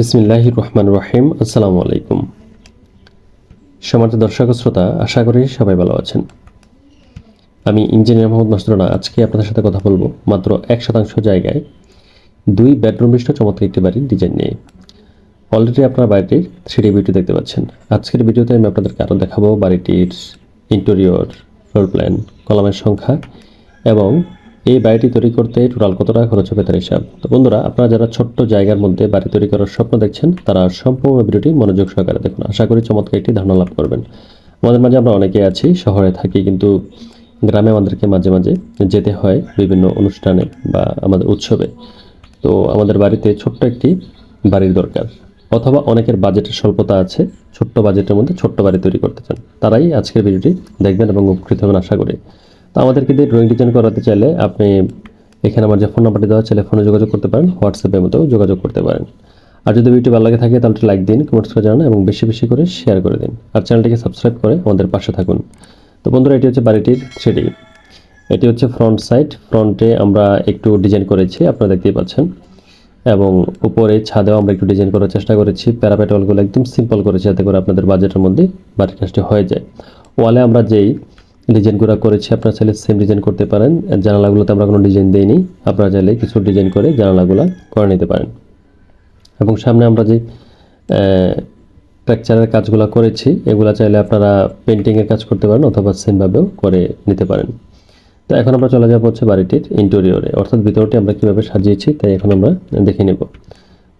বিসমিল্লাহ রহমান রহিম আসসালামু আলাইকুম সমাজ দর্শক শ্রোতা, আশা করি সবাই ভালো আছেন। আমি ইঞ্জিনিয়ার মোহাম্মদ মাসুদনা আজকে আপনাদের সাথে কথা বলব মাত্র এক শতাংশ জায়গায় দুই বেডরুম বিশিষ্ট চমৎকার একটি বাড়ির ডিজাইন নিয়ে। অলরেডি আপনার বাড়িটির থ্রি ভিডিও দেখতে পাচ্ছেন। আজকের ভিডিওতে আমি আপনাদেরকে আরও দেখাবো বাড়িটির ইন্টেরিয়র ফ্লোর প্ল্যান কলামের সংখ্যা এবং এই বাড়িটি তৈরি করতে টোটাল কত টাকা খরচ হবে তার হিসাব? তো বন্ধুরা, আপনারা যারা ছোট্ট জায়গার মধ্যে বাড়ি তৈরি করার স্বপ্ন দেখছেন, তারা সম্পূর্ণ ভিডিওটি মনোযোগ সহকারে দেখুন। আশা করি চমৎকার একটি ধারণা লাভ করবেন। আমাদের মাঝে আমরা অনেকে আছি, শহরে থাকি কিন্তু গ্রামে আমাদেরকে মাঝে মাঝে যেতে হয় বিভিন্ন অনুষ্ঠানে বা আমাদের উৎসবে। তো আমাদের বাড়িতে ছোট্ট একটি বাড়ির দরকার, অথবা অনেকের বাজেটের স্বল্পতা আছে, ছোট্ট বাজেটের মধ্যে ছোট্ট বাড়ি তৈরি করতে চান। তারাই আজকের ভিডিওটি দেখবেন এবং উপকৃত হবেন আশা করি। তো আমাদেরকে দিয়ে ড্রয়িং ডিজাইন করাতে চাইলে আপনি এখানে আমার যে ফোন নাম্বারটি দেওয়া চাইলে ফোনে যোগাযোগ করতে পারেন হোয়াটসঅ্যাপের মতো যোগাযোগ করতে পারেন। আর যদি ভিডিও ভালো লাগে থাকে, তাহলে লাইক দিন কমেন্টস করে জানান, এবং বেশি বেশি করে শেয়ার করে দিন। আর চ্যানেলটিকে সাবস্ক্রাইব করে আমাদের পাশে থাকুন। তো বন্ধুরা, এটি হচ্ছে বাড়িটির থ্রিডি এটি হচ্ছে ফ্রন্ট সাইড ফ্রন্টে আমরা একটু ডিজাইন করেছি, আপনারা দেখতেই পাচ্ছেন। এবং উপরে ছাদেও আমরা একটু ডিজাইন করার চেষ্টা করেছি। প্যারাপেটলগুলো একদম সিম্পল করেছি, যাতে করে আপনাদের বাজেটের মধ্যে বাড়ির কাজটি হয়ে যায়। ওয়ালে আমরা যেই ডিজাইনগুলো করেছি, আপনারা চাইলে সেম ডিজাইন করতে পারেন। জানালাগুলোতে আমরা কোনো ডিজাইন দিইনি, আপনারা চাইলে কিছু ডিজাইন করে জানালাগুলো করে নিতে পারেন। এবং সামনে আমরা যে স্ট্রাকচারের কাজগুলো করেছি, এগুলো চাইলে আপনারা পেন্টিংয়ের কাজ করতে পারেন অথবা সেমভাবেও করে নিতে পারেন। তো এখন আমরা চলে যাব হচ্ছে বাড়িটির ইন্টেরিয়রে অর্থাৎ ভিতরটি আমরা কীভাবে সাজিয়েছি, তাই এখন আমরা দেখে নেব।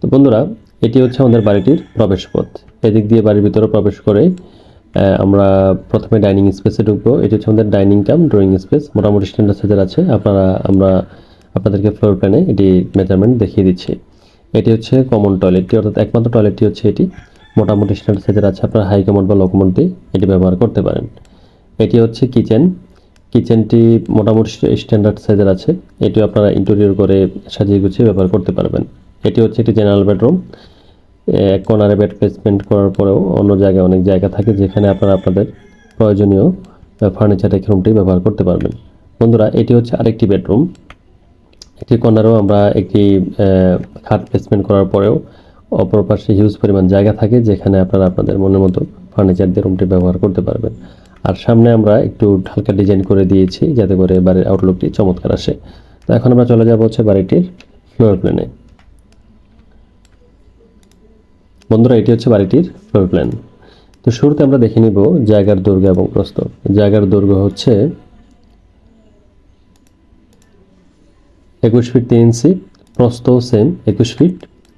তো বন্ধুরা, এটি হচ্ছে আমাদের বাড়িটির প্রবেশপথ। এদিক দিয়ে বাড়ির ভিতরে প্রবেশ করে আমরা প্রথমে ডাইনিং স্পেসে ঢুকবো। এটি হচ্ছে আমাদের ডাইনিং কাম ড্রয়িং স্পেস মোটামুটি স্ট্যান্ডার্ড সাইজের আছে। আপনারা, আমরা আপনাদেরকে ফ্লোর প্ল্যানে এটি মেজারমেন্ট দেখিয়ে দিচ্ছি। এটি হচ্ছে কমন টয়লেটটি অর্থাৎ একমাত্র টয়লেটটি হচ্ছে এটি। মোটামুটি স্ট্যান্ডার্ড সাইজের আছে আপনারা হাই কমোড বা লো দিয়ে এটি ব্যবহার করতে পারেন। এটি হচ্ছে কিচেন কিচেনটি মোটামুটি স্ট্যান্ডার্ড সাইজের আছে। এটি আপনারা ইন্টেরিয়র করে সাজিয়ে গুছিয়ে ব্যবহার করতে পারবেন। এটি হচ্ছে একটি জেনারেল বেডরুম এক কর্নারে বেড প্লেসমেন্ট করার পরেও অন্য জায়গায় অনেক জায়গা থাকে যেখানে আপনারা আপনাদের প্রয়োজনীয় ফার্নিচার রেখে রুমটি ব্যবহার করতে পারবেন। বন্ধুরা, এটি হচ্ছে আরেকটি বেডরুম একটি কর্নারেও আমরা একটি খাট প্লেসমেন্ট করার পরেও অপর পাশে হিউজ পরিমাণ জায়গা থাকে যেখানে আপনারা আপনাদের মনের মতো ফার্নিচার দিয়ে রুমটি ব্যবহার করতে পারবেন। আর সামনে আমরা একটু হালকা ডিজাইন করে দিয়েছি যাতে করে বাড়ির আউটলুকটি চমৎকার আসে। তো এখন আমরা চলে যাব হচ্ছে বাড়িটির ফ্লোর প্ল্যানে বন্ধুরা, এটি হচ্ছে বাড়িটির ফ্লোর প্ল্যান তো শুরুতে আমরা দেখে নিব জায়গার দৈর্ঘ্য এবং প্রস্থ। জায়গার দৈর্ঘ্য হচ্ছে একুশ ফিট তিন ইঞ্চি প্রস্থ সেম একুশ ফিট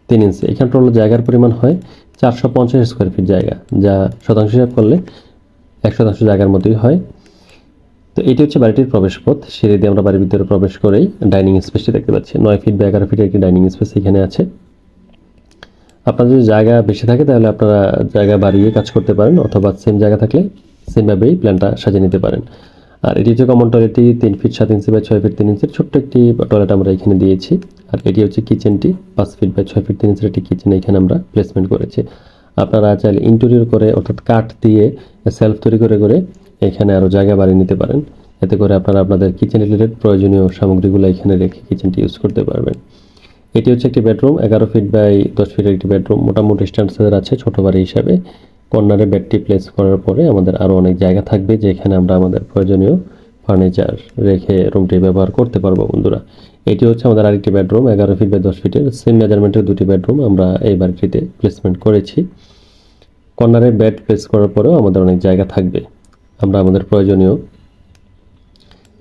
তিন ইঞ্চি এখানে টোটাল জায়গার পরিমাণ হয় চারশো পঞ্চাশ স্কোয়ার ফিট জায়গা, যা শতাংশ হিসাব করলে এক শতাংশ জায়গার মতোই হয়। তো এটি হচ্ছে বাড়িটির প্রবেশপথ। সিঁড়ি দিয়ে আমরা বাড়ির ভিতরে প্রবেশ করেই ডাইনিং স্পেসটি দেখতে পাচ্ছি। নয় ফিট বা এগারো ফিটের একটি ডাইনিং স্পেস এখানে আছে। আপনার যদি জায়গা বেশি থাকে, তাহলে আপনারা জায়গা বাড়িয়ে কাজ করতে পারেন, অথবা সেম জায়গা থাকলে সেমভাবেই প্ল্যানটা সাজিয়ে নিতে পারেন। আর এটি হচ্ছে কমন টয়লেটটি তিন ফিট সাত ইঞ্চি বা ছয় ফিট তিন ইঞ্চির ছোট্ট একটি টয়লেট আমরা এখানে দিয়েছি। আর এটি হচ্ছে কিচেনটি পাঁচ ফিট বা ছয় ফিট তিন ইঞ্চির একটি কিচেন এখানে আমরা প্লেসমেন্ট করেছি। আপনারা চাইলে ইন্টেরিয়র করে, অর্থাৎ কাঠ দিয়ে সেলফ তৈরি করে করে এখানে আরও জায়গা বাড়িয়ে নিতে পারেন। এতে করে আপনারা আপনাদের কিচেন রিলেটেড প্রয়োজনীয় সামগ্রীগুলো এখানে রেখে কিচেনটি ইউজ করতে পারবেন। এটি হচ্ছে একটি বেডরুম, এগারো ফিট বাই দশ ফিটের একটি বেডরুম। মোটামুটি স্ট্যান্ডার্ড আছে, ছোটো বাড়ি হিসাবে। কর্নারে বেডটি প্লেস করার পরে আমাদের আরও অনেক জায়গা থাকবে যেখানে আমরা আমাদের প্রয়োজনীয় ফার্নিচার রেখে রুমটি ব্যবহার করতে পারব, বন্ধুরা। এটি হচ্ছে আমাদের আরেকটি বেডরুম, এগারো ফিট বাই দশ ফিটের। সেম মেজারমেন্টের দুটি বেডরুম আমরা এই বাড়িটিতে প্লেসমেন্ট করেছি। কর্নারে বেড প্লেস করার পরেও আমাদের অনেক জায়গা থাকবে। আমরা আমাদের প্রয়োজনীয়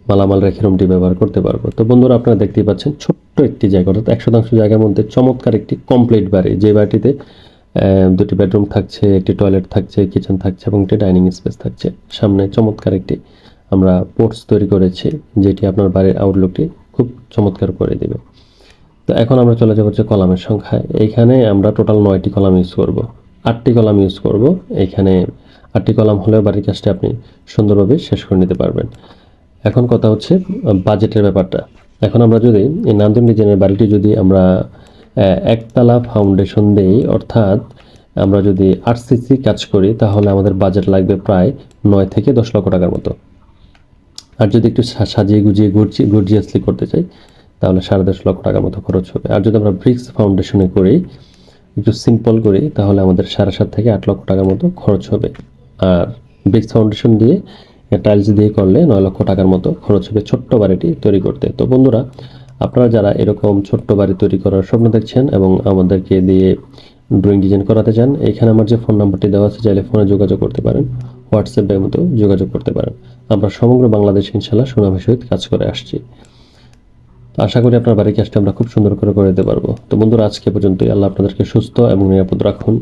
মালামাল রেখে রুমটি ব্যবহার করতে পারব। তো বন্ধুরা, আপনারা দেখতেই পাচ্ছেন ছোট্ট একটি জায়গা, অর্থাৎ এক শতাংশ জায়গার মধ্যে চমৎকার একটি কমপ্লিট বাড়ি। যে বাড়িটিতে দুটি বেডরুম থাকছে, একটি টয়লেট থাকছে কিচেন থাকছে এবং একটি ডাইনিং স্পেস থাকছে। সামনে চমৎকার একটি আমরা পোর্টস তৈরি করেছি, যেটি আপনার বাড়ির আউটলুকটি খুব চমৎকার করে দেবে। তো এখন আমরা চলে যাব হচ্ছে কলামের সংখ্যায়। এইখানে আমরা টোটাল নয়টি কলাম ইউজ করব। আটটি কলাম ইউজ করব। এইখানে আটটি কলাম হলেও বাড়ির কাজটা আপনি সুন্দরভাবে শেষ করে নিতে পারবেন। এখন কথা হচ্ছে বাজেটের ব্যাপারটা। এখন আমরা যদি এই নান্দন ডিজাইনের বাড়িটি যদি আমরা একতলা ফাউন্ডেশন দেই, অর্থাৎ আমরা যদি আরসিসি কাজ করি, তাহলে আমাদের বাজেট লাগবে প্রায় নয় থেকে দশ লক্ষ টাকার মতো। আর যদি একটু সাজিয়ে গুজিয়ে গুছিয়ে গর্জিয়াসলি করতে চাই, তাহলে সাড়ে দশ লক্ষ টাকার মতো খরচ হবে। আর যদি আমরা ব্রিক্স ফাউন্ডেশনে করি, একটু সিম্পল করি, তাহলে আমাদের সাড়ে সাত থেকে আট লক্ষ টাকার মতো খরচ হবে। আর ব্রিক্স ফাউন্ডেশন দিয়ে টাইলস দিয়ে করলে নয় লক্ষ টাকার মতো খরচ হবে ছোট্ট বাড়িটি তৈরি করতে। তো বন্ধুরা, আপনারা যারা এরকম ছোট্ট বাড়ি তৈরি করার স্বপ্ন দেখছেন এবং আমাদেরকে দিয়ে ড্রয়িং ডিজাইন করাতে চান, এখানে আমার যে ফোন নাম্বারটি দেওয়া আছে, চাইলে ফোনে যোগাযোগ করতে পারেন হোয়াটসঅ্যাপের মতো যোগাযোগ করতে পারেন। আমরা সমগ্র বাংলাদেশ ইনশাল্লাহ সুনামের সহিত কাজ করে আসছি। আশা করি আপনার বাড়ির কাজটা আমরা খুব সুন্দর করে করে দিতে পারব। তো বন্ধুরা, আজকে পর্যন্তই। আল্লাহ আপনাদেরকে সুস্থ এবং নিরাপদ রাখুন।